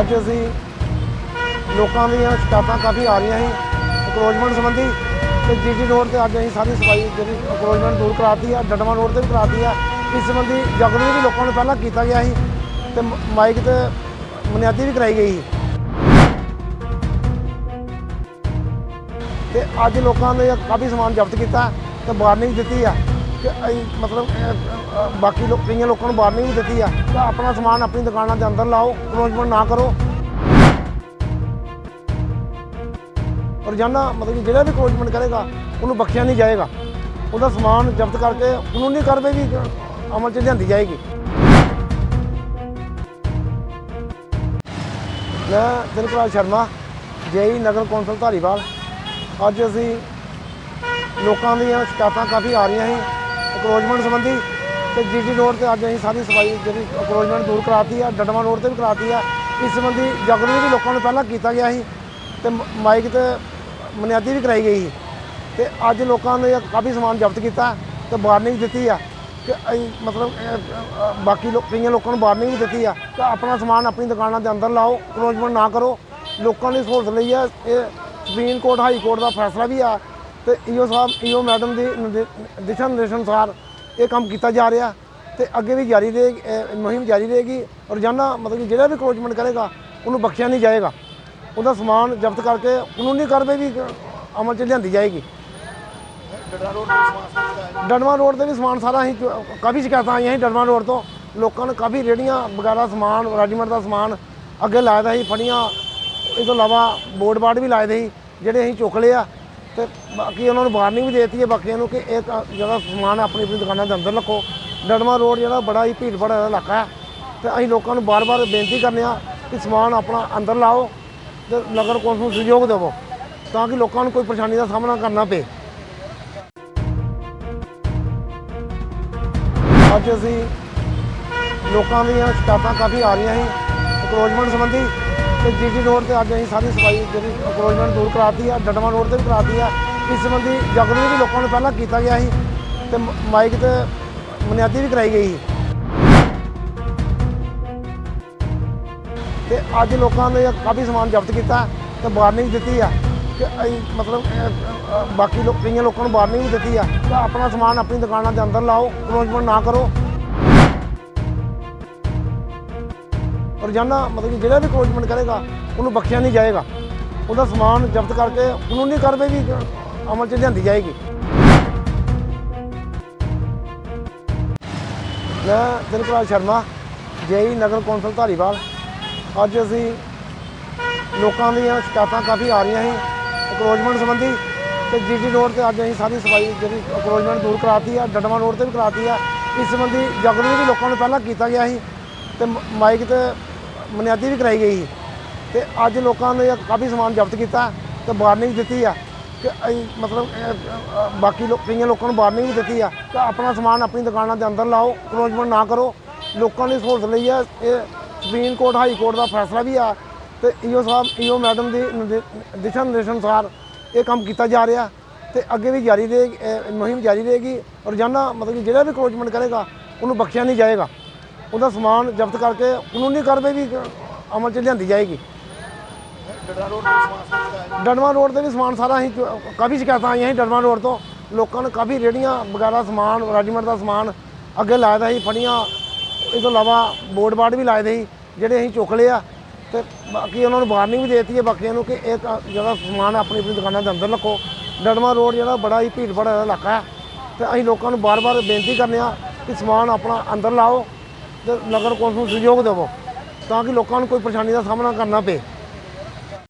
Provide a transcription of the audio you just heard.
ਅੱਜ ਅਸੀਂ ਲੋਕਾਂ ਦੀਆਂ ਸ਼ਿਕਾਇਤਾਂ ਕਾਫੀ ਆ ਰਹੀਆਂ ਸੀ ਅਕਰੋਚਮੈਂਟ ਸੰਬੰਧੀ ਤੇ ਜੀਟੀ ਰੋਡ ਤੇ ਅੱਜ ਅਸੀਂ ਸਾਰੀ ਸਫ਼ਾਈ ਜਿਹੜੀ ਅਕਰੋਚਮੈਂਟ ਦੂਰ ਕਰਾਤੀ ਆ ਡਡਮਾ ਰੋਡ ਤੇ ਵੀ ਕਰਾਤੀ ਆ। ਇਸ ਸੰਬੰਧੀ ਜਾਗਰੂਕ ਵੀ ਲੋਕਾਂ ਨੂੰ ਪਹਿਲਾਂ ਕੀਤਾ ਗਿਆ ਸੀ ਤੇ ਮ- ਮਾਈਕ ਤੇ ਬੁਨਿਆਦੀ ਵੀ ਕਰਾਈ ਗਈ ਸੀ। ਤੇ ਅੱਜ ਲੋਕਾਂ ਨੇ ਕਾਫੀ ਸਮਾਨ ਜ਼ਬਤ ਕੀਤਾ ਤੇ ਵਾਰਨਿੰਗ ਦਿੱਤੀ ਆ। ਕਿ ਅਸੀਂ ਮਤਲਬ ਅਹ, ਬਾਕੀ ਲੋਕ ਕਈਆਂ ਲੋਕਾਂ ਨੂੰ ਵਾਰਨਿੰਗ ਵੀ ਦਿੱਤੀ ਆ ਕਿ ਆਪਣਾ ਸਮਾਨ ਆਪਣੀ ਦੁਕਾਨਾਂ ਦੇ ਅੰਦਰ ਲਾਓ ਕਰੋਚਮੈਂਟ ਨਾ ਕਰੋ। ਰੋਜ਼ਾਨਾ ਮਤਲਬ ਕਿ ਜਿਹੜਾ ਵੀ ਕਰੋਚਮੈਂਟ ਕਰੇਗਾ ਉਹਨੂੰ ਬਖਸ਼ਿਆ ਨਹੀਂ ਜਾਏਗਾ। ਉਹਦਾ ਸਮਾਨ ਜ਼ਬਤ ਕਰਕੇ ਕਾਨੂੰਨੀ ਕਾਰਵਾਈ ਵੀ ਅਮਲ 'ਚ ਲਿਆਂਦੀ ਜਾਏਗੀ। ਮੈਂ ਦਿਲਪ੍ਰਾਜ ਸ਼ਰਮਾ ਜੇਈ ਨਗਰ ਕੌਂਸਲ ਧਾਰੀਵਾਲ। ਅੱਜ ਅਸੀਂ ਲੋਕਾਂ ਦੀਆਂ ਸ਼ਿਕਾਇਤਾਂ ਕਾਫੀ ਆ ਰਹੀਆਂ ਸੀ। ਅਕਰੋਚਮੈਂਟ ਸੰਬੰਧੀ ਤੇ ਜੀਟੀ ਰੋਡ ਤੇ ਅੱਜ ਅਸੀਂ ਸਾਰੀ ਸਫ਼ਾਈ ਜਿਹੜੀ ਅਕਰੋਚਮੈਂਟ ਦੂਰ ਕਰਾਤੀ ਆ ਡਡਮਾ ਰੋਡ ਤੇ ਵੀ ਕਰਾਤੀ ਆ। ਇਸ ਸੰਬੰਧੀ ਜਾਗਰੂਕ ਵੀ ਲੋਕਾਂ ਨੂੰ ਪਹਿਲਾਂ ਕੀਤਾ ਗਿਆ ਸੀ ਤੇ ਮਾਈਕ ਤੇ ਮਨਿਆਦੀ ਵੀ ਕਰਾਈ ਗਈ ਸੀ। ਤੇ ਅੱਜ ਲੋਕਾਂ ਨੇ ਕਾਫੀ ਸਮਾਨ ਜ਼ਬਤ ਕੀਤਾ ਤੇ ਵਾਰਨਿੰਗ ਦਿੱਤੀ ਆ ਕਿ ਅਸੀਂ ਮਤਲਬ ਬਾਕੀ ਲੋਕ ਕਈਆਂ ਲੋਕਾਂ ਨੂੰ ਵਾਰਨਿੰਗ ਵੀ ਦਿੱਤੀ ਆ ਕਿ ਆਪਣਾ ਸਮਾਨ ਆਪਣੀ ਦੁਕਾਨਾਂ ਦੇ ਅੰਦਰ ਲਾਓ ਕਰੋਚਮੈਂਟ ਨਾ ਕਰੋ। ਲੋਕਾਂ ਨੇ ਸਹੂਲਤ ਲਈ ਆ। ਇਹ ਸੁਪਰੀਮ ਕੋਰਟ, ਹਾਈ ਕੋਰਟ ਦਾ ਫੈਸਲਾ ਵੀ ਆ ਤੇ ਈਓ ਸਾਹਿਬ ਈਓ ਮੈਡਮ ਦੀ ਨਿਰਦੇ- ਦਿਸ਼ਾ ਨਿਰਦੇਸ਼ ਅਨੁਸਾਰ ਇਹ ਕੰਮ ਕੀਤਾ ਜਾ ਰਿਹਾ ਤੇ ਅੱਗੇ ਵੀ ਜਾਰੀ ਰਹੇ ਮੁਹਿੰਮ ਜਾਰੀ ਰਹੇਗੀ ਰੋਜ਼ਾਨਾ ਮਤਲਬ ਕਿ ਜਿਹੜਾ ਵੀ ਕਰੋਚਮੈਂਟ ਕਰੇਗਾ ਉਹਨੂੰ ਬਖਸ਼ਿਆ ਨਹੀਂ ਜਾਏਗਾ। ਉਹਦਾ ਸਮਾਨ ਜ਼ਬਤ ਕਰਕੇ ਕਾਨੂੰਨੀ ਕਾਰਵਾਈ ਵੀ ਅਮਲ 'ਚ ਲਿਆਂਦੀ ਜਾਏਗੀ। ਡੜਵਾ ਰੋਡ ਤੇ ਵੀ ਸਮਾਨ ਸਾਰਾ ਅਸੀਂ ਚੁ- ਕਾਫੀ ਸ਼ਿਕਾਇਤਾਂ ਆਈਆਂ ਸੀ ਡੜਵਾ ਰੋਡ ਤੋਂ। ਲੋਕਾਂ ਨੇ ਕਾਫੀ ਰੇੜੀਆਂ ਵਗੈਰਾ ਸਮਾਨ ਰੈਡੀਮੇਡ ਦਾ ਸਮਾਨ ਅੱਗੇ ਲਾਇਆ ਦਾ ਸੀ ਫੜੀਆਂ। ਇਸ ਤੋਂ ਇਲਾਵਾ ਬੋਰਡ ਬਾਰਡ ਵੀ ਲਾਏ ਦੇ ਸੀ ਜਿਹੜੇ ਅਸੀਂ ਚੁੱਕ ਲਏ ਆ। ਤੇ ਬਾਕੀ ਉਹਨਾਂ ਨੂੰ ਵਾਰਨਿੰਗ ਵੀ ਦੇਤੀ ਹੈ ਬਾਕੀਆਂ ਨੂੰ ਕਿ ਇਹ ਤਾਂ ਜਿਹੜਾ ਸਮਾਨ ਆਪਣੀ ਆਪਣੀ ਦੁਕਾਨਾਂ ਦੇ ਅੰਦਰ ਰੱਖੋ। ਡੜਵਾ ਰੋਡ ਜਿਹੜਾ ਬੜਾ ਹੀ ਭੀੜ ਭੜਾ ਇਲਾਕਾ ਹੈ। ਤੇ ਅਸੀਂ ਲੋਕਾਂ ਨੂੰ ਬਾਰ-ਬਾਰ ਬੇਨਤੀ ਕਰਨੇ ਆ ਕਿ ਸਮਾਨ ਆਪਣਾ ਅੰਦਰ ਲਾਓ ਤੇ ਨਗਰ ਕੌਂਸਲ ਨੂੰ ਸਹਿਯੋਗ ਦੇਵੋ ਤਾਂ ਕਿ ਲੋਕਾਂ ਨੂੰ ਕੋਈ ਪਰੇਸ਼ਾਨੀ ਦਾ ਸਾਹਮਣਾ ਕਰਨਾ ਪਏ। ਅੱਜ ਅਸੀਂ ਲੋਕਾਂ ਦੀਆਂ ਸ਼ਿਕਾਇਤਾਂ ਕਾਫੀ ਆ ਰਹੀਆਂ ਸੀ। ਅਕਰੋਚਮੈਂਟ ਸੰਬੰਧੀ ਤੇ ਜੀਟੀ ਰੋਡ ਤੇ ਅੱਜ ਅਸੀਂ ਸਾਰੀ ਸਫ਼ਾਈ ਜਿਹੜੀ ਅਕਰੋਚਮੈਂਟ ਦੂਰ ਕਰਾਤੀ ਆ ਡਡਮਾ ਰੋਡ ਤੇ ਵੀ ਕਰਾਤੀ ਆ। ਇਸ ਸੰਬੰਧੀ ਜਾਗਰੂਕ ਵੀ ਲੋਕਾਂ ਨੂੰ ਪਹਿਲਾਂ ਕੀਤਾ ਗਿਆ ਸੀ ਤੇ ਮਾਈਕ ਤੇ ਬੁਨਿਆਦੀ ਵੀ ਕਰਾਈ ਗਈ ਸੀ। ਤੇ ਅੱਜ ਲੋਕਾਂ ਨੇ ਕਾਫੀ ਸਮਾਨ ਜ਼ਬਤ ਕੀਤਾ ਤੇ ਵਾਰਨਿੰਗ ਦਿੱਤੀ ਆ ਕਿ ਅਸੀਂ ਮਤਲਬ ਬਾਕੀ ਲੋਕ ਕਈਆਂ ਲੋਕਾਂ ਨੂੰ ਵਾਰਨਿੰਗ ਵੀ ਦਿੱਤੀ ਆ ਕਿ ਆਪਣਾ ਸਮਾਨ ਆਪਣੀ ਦੁਕਾਨਾਂ ਦੇ ਅੰਦਰ ਲਾਓ ਕਰੋਚਮੈਂਟ ਨਾ ਕਰੋ। ਰੋਜ਼ਾਨਾ ਮਤਲਬ ਕਿ ਜਿਹੜਾ ਵੀ ਕਰੋਚਮੈਂਟ ਕਰੇਗਾ, ਉਹਨੂੰ ਬਖਸ਼ਿਆ ਨਹੀਂ ਜਾਏਗਾ। ਉਹਦਾ ਸਮਾਨ ਜ਼ਬਤ ਕਰਕੇ ਕਾਨੂੰਨੀ ਕਾਰਵਾਈ ਵੀ ਅਮਲ 'ਚ ਲਿਆਂਦੀ ਜਾਏਗੀ। ਮੈਂ ਦਿਲਪ੍ਰਾਜ ਸ਼ਰਮਾ ਜੇਈ ਨਗਰ ਕੌਂਸਲ ਧਾਰੀਵਾਲ। ਅੱਜ ਅਸੀਂ ਲੋਕਾਂ ਦੀਆਂ ਸ਼ਿਕਾਇਤਾਂ ਕਾਫੀ ਆ ਰਹੀਆਂ ਸੀ ਅਕਰੋਚਮੈਂਟ ਸੰਬੰਧੀ ਤੇ ਜੀਟੀ ਰੋਡ ਤੇ ਅੱਜ ਅਸੀਂ ਸਾਰੀ ਸਫ਼ਾਈ ਜਿਹੜੀ ਅਕਰੋਚਮੈਂਟ ਦੂਰ ਕਰਾਤੀ ਆ ਡਡਮਾ ਰੋਡ ਤੇ ਵੀ ਕਰਾਤੀ ਆ। ਇਸ ਸੰਬੰਧੀ ਜਾਗਰੂਕ ਵੀ ਲੋਕਾਂ ਨੂੰ ਪਹਿਲਾਂ ਕੀਤਾ ਗਿਆ ਸੀ ਤੇ ਮਾਈਕ ਤੇ ਮਨਿਆਦੀ ਵੀ ਕਰਾਈ ਗਈ ਸੀ। ਤੇ ਅੱਜ ਲੋਕਾਂ ਨੇ ਕਾਫੀ ਸਮਾਨ ਜ਼ਬਤ ਕੀਤਾ ਤੇ ਵਾਰਨਿੰਗ ਦਿੱਤੀ ਆ ਕਿ ਅਸੀਂ ਮਤਲਬ ਬਾਕੀ ਲੋਕ, ਕਈਆਂ ਲੋਕਾਂ ਨੂੰ ਵਾਰਨਿੰਗ ਵੀ ਦਿੱਤੀ ਆ ਕਿ ਆਪਣਾ ਸਮਾਨ ਆਪਣੀ ਦੁਕਾਨਾਂ ਦੇ ਅੰਦਰ ਲਾਓ ਕਰੋਚਮੈਂਟ ਨਾ ਕਰੋ। ਲੋਕਾਂ ਦੀ ਸਹੂਲਤ ਲਈ ਆ, ਇਹ ਸੁਪਰੀਮ ਕੋਰਟ, ਹਾਈ ਕੋਰਟ ਦਾ ਫੈਸਲਾ ਵੀ ਆ ਤੇ ਈਓ ਸਾਹਿਬ, ਈਓ ਮੈਡਮ ਦੀ ਨਿਰਦੇ- ਦਿਸ਼ਾ ਨਿਰਦੇਸ਼ ਅਨੁਸਾਰ ਇਹ ਕੰਮ ਕੀਤਾ ਜਾ ਰਿਹਾ ਤੇ ਅੱਗੇ ਵੀ ਜਾਰੀ ਰਹੇ ਮੁਹਿੰਮ ਜਾਰੀ ਰਹੇਗੀ। ਰੋਜ਼ਾਨਾ ਮਤਲਬ ਕਿ ਜਿਹੜਾ ਵੀ ਕਰੋਚਮੈਂਟ ਕਰੇਗਾ, ਉਹਨੂੰ ਬਖਸ਼ਿਆ ਨਹੀਂ ਜਾਏਗਾ। ਉਹਦਾ ਸਮਾਨ ਜ਼ਬਤ ਕਰਕੇ ਕਾਨੂੰਨੀ ਕਾਰਵਾਈ ਵੀ ਅਮਲ 'ਚ ਲਿਆਂਦੀ ਜਾਏਗੀ। ਡੜਵਾ ਰੋਡ ਤੇ ਵੀ ਸਮਾਨ ਸਾਰਾ ਅਸੀਂ ਕਾਫੀ ਸ਼ਿਕਾਇਤਾਂ ਆਈਆਂ ਸੀ ਡੜਵਾ ਰੋਡ ਤੋਂ। ਲੋਕਾਂ ਨੇ ਕਾਫੀ ਰੇੜੀਆਂ ਵਗੈਰਾ ਸਮਾਨ ਰੈਡੀਮੇਡ ਦਾ ਸਮਾਨ ਅੱਗੇ ਲਾਇਆ ਦਾ ਸੀ, ਫੜੀਆਂ। ਇਸ ਤੋਂ ਇਲਾਵਾ ਬੋਰਡ ਬਾਰਡ ਵੀ ਲਾਏ ਦੇ ਸੀ, ਜਿਹੜੇ ਅਸੀਂ ਚੁੱਕ ਲਏ ਆ। ਤੇ ਬਾਕੀ ਉਹਨਾਂ ਨੂੰ ਵਾਰਨਿੰਗ ਵੀ ਦੇਤੀ ਹੈ ਬਾਕੀਆਂ ਨੂੰ ਕਿ ਇਹ ਤਾਂ ਜਿਹੜਾ ਸਮਾਨ ਆਪਣੀ ਆਪਣੀ ਦੁਕਾਨਾਂ ਦੇ ਅੰਦਰ ਰੱਖੋ। ਡੜਵਾ ਰੋਡ ਜਿਹੜਾ ਬੜਾ ਹੀ ਭੀੜ ਭੜਾ ਇਲਾਕਾ ਹੈ। ਤੇ ਅਸੀਂ ਲੋਕਾਂ ਨੂੰ ਬਾਰ-ਬਾਰ ਬੇਨਤੀ ਕਰਨੇ ਆ ਕਿ ਸਮਾਨ ਆਪਣਾ ਅੰਦਰ ਲਾਓ। ਤੇ ਨਗਰ ਕੌਂਸਲ ਨੂੰ ਸਹਿਯੋਗ ਦੇਵੋ ਤਾਂ ਕਿ ਲੋਕਾਂ ਨੂੰ ਕੋਈ ਪਰੇਸ਼ਾਨੀ ਦਾ ਸਾਹਮਣਾ ਕਰਨਾ ਪਏ।